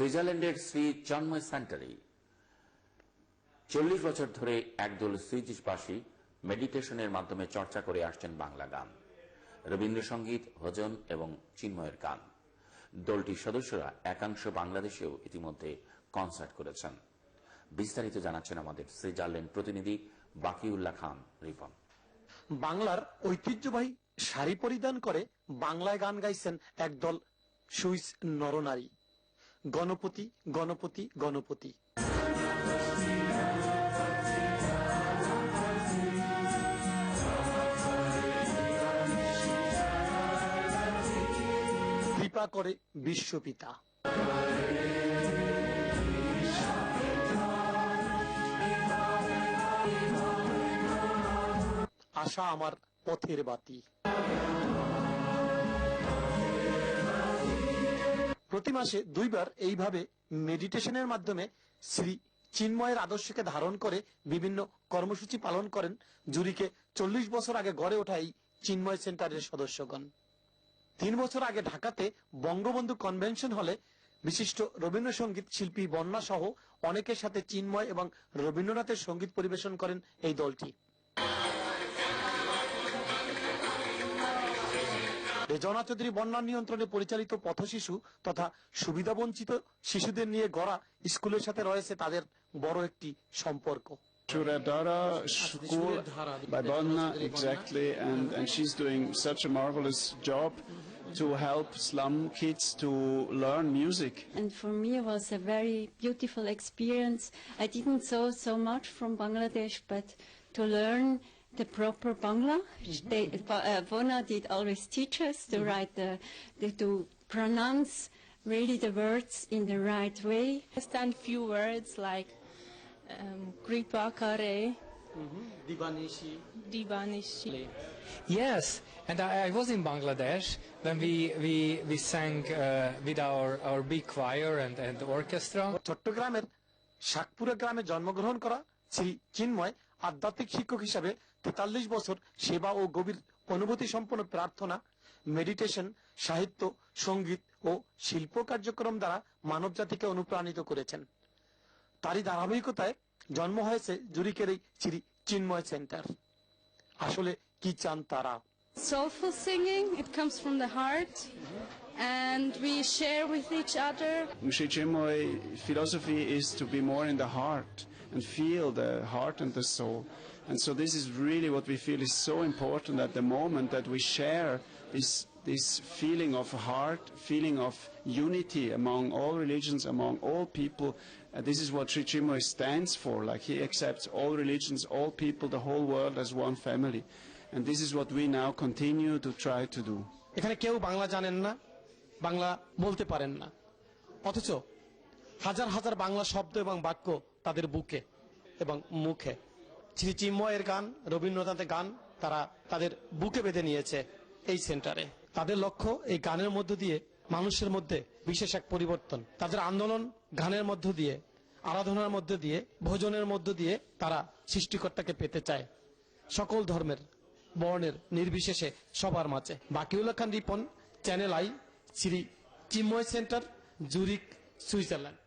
সুইজারল্যান্ডের শ্রী চন্ময় সেন্টারে চল্লিশ বছর ধরে একদল সুইজিশবাসী মেডিটেশনের মাধ্যমে চর্চা করে আসছেন বাংলা গান। রবীন্দ্রসঙ্গীত, ভজন এবং চিন্ময়ের গান। দলটির সদস্যরা একাংশ বাংলাদেশেও ইতিমধ্যে কনসার্ট করেছেন। বিস্তারিত জানাচ্ছেন আমাদের সুইজারল্যান্ড প্রতিনিধি বাকিউল্লাহ খান রিপন। বাংলার ঐতিহ্যবাহী শাড়ি পরিধান করে বাংলায় গান গাইছেন একদল সুইস নরনারী। গণপতি গণপতি গণপতি। কৃপা করে বিশ্বপিতা। আশা আমার পথের বাতি। প্রতি মাসে দুইবার এইভাবে মেডিটেশনের মাধ্যমে শ্রী চিন্ময়ের আদর্শকে ধারণ করে বিভিন্ন কর্মসূচি পালন করেন, জুরিকে চল্লিশ বছর আগে গড়ে ওঠা এই চিন্ময় সেন্টারের সদস্যগণ। তিন বছর আগে ঢাকাতে বঙ্গবন্ধু কনভেনশন হলে বিশিষ্ট রবীন্দ্রসঙ্গীত শিল্পী বন্যা সহ অনেকের সাথে চিন্ময় এবং রবীন্দ্রনাথের সংগীত পরিবেশন করেন এই দলটি। রেজনা চৌধুরী বন্যা নিয়ন্ত্রণে পরিচালিত পথশিশু তথা সুবিধাবঞ্চিত শিশুদের নিয়ে গড়া স্কুলের সাথে রয়েছে তাদের বড় একটি সম্পর্ক Shuradara school Shuradhara. by Bonna, exactly, and, and she's doing such a marvelous job to help slum kids to learn music. And for me, it was a very beautiful experience. I didn't know so much from Bangladesh, but to learn the proper Bangla, they, uh, Bona did always teach us to write the, the to pronounce really the words in the right way. understand few words like um, Kripa Kare, Divanishi. Yes, and I, I was in Bangladesh when we, we, we sang uh, with our, our big choir and, and the orchestra. চট্টগ্রামের শাকপুরা গ্রামে জন্মগ্রহণ করা শ্রী চিন্ময় আধ্যাত্মিক শিক্ষক হিসাবে তেতাল্লিশ বছর সেবা ও গভীর অনুভূতি সম্পন্ন প্রার্থনা মেডিটেশন সাহিত্য সংগীত ও শিল্প কার্যক্রম দ্বারা মানব জাতিকে অনুপ্রাণিত করেছেন। তারই ধারাবাহিকতায় জন্ম হয়েছে জুরিকের এই শ্রী চিন্ময় সেন্টার। আসলে কি চান তারা? Soulful singing, it comes from the heart, and we share with each other. Sri Chinmoy philosophy is to be more in the heart. and feel the heart and the soul. And so this is really what we feel is so important at the moment that we share this this feeling of heart, feeling of unity among all religions, among all people. And this is what Sri Chinmoy stands for. Like he accepts all religions, all people, the whole world as one family. And this is what we now continue to try to do. এখানে কেউ বাংলা জানেন না বাংলা বলতে পারেন না অথচ হাজার হাজার বাংলা শব্দ এবং বাক্য তাদের বুকে এবং মুখে। শ্রী গান, রবীন্দ্রনাথের গান, তারা তাদের বুকে বেঁধে নিয়েছে এই সেন্টারে। তাদের লক্ষ্য এই গানের মধ্য দিয়ে মানুষের মধ্যে বিশেষ এক পরিবর্তন। তাদের আন্দোলন গানের মধ্য দিয়ে, আরাধনার মধ্য দিয়ে, ভোজনের মধ্য দিয়ে তারা সৃষ্টিকর্তাকে পেতে চায়। সকল ধর্মের বর্ণের নির্বিশেষে সবার মাঝে। Baqiullah Khan Ripon, Channel I, Sri Chinmoy Centre Zurich Switzerland.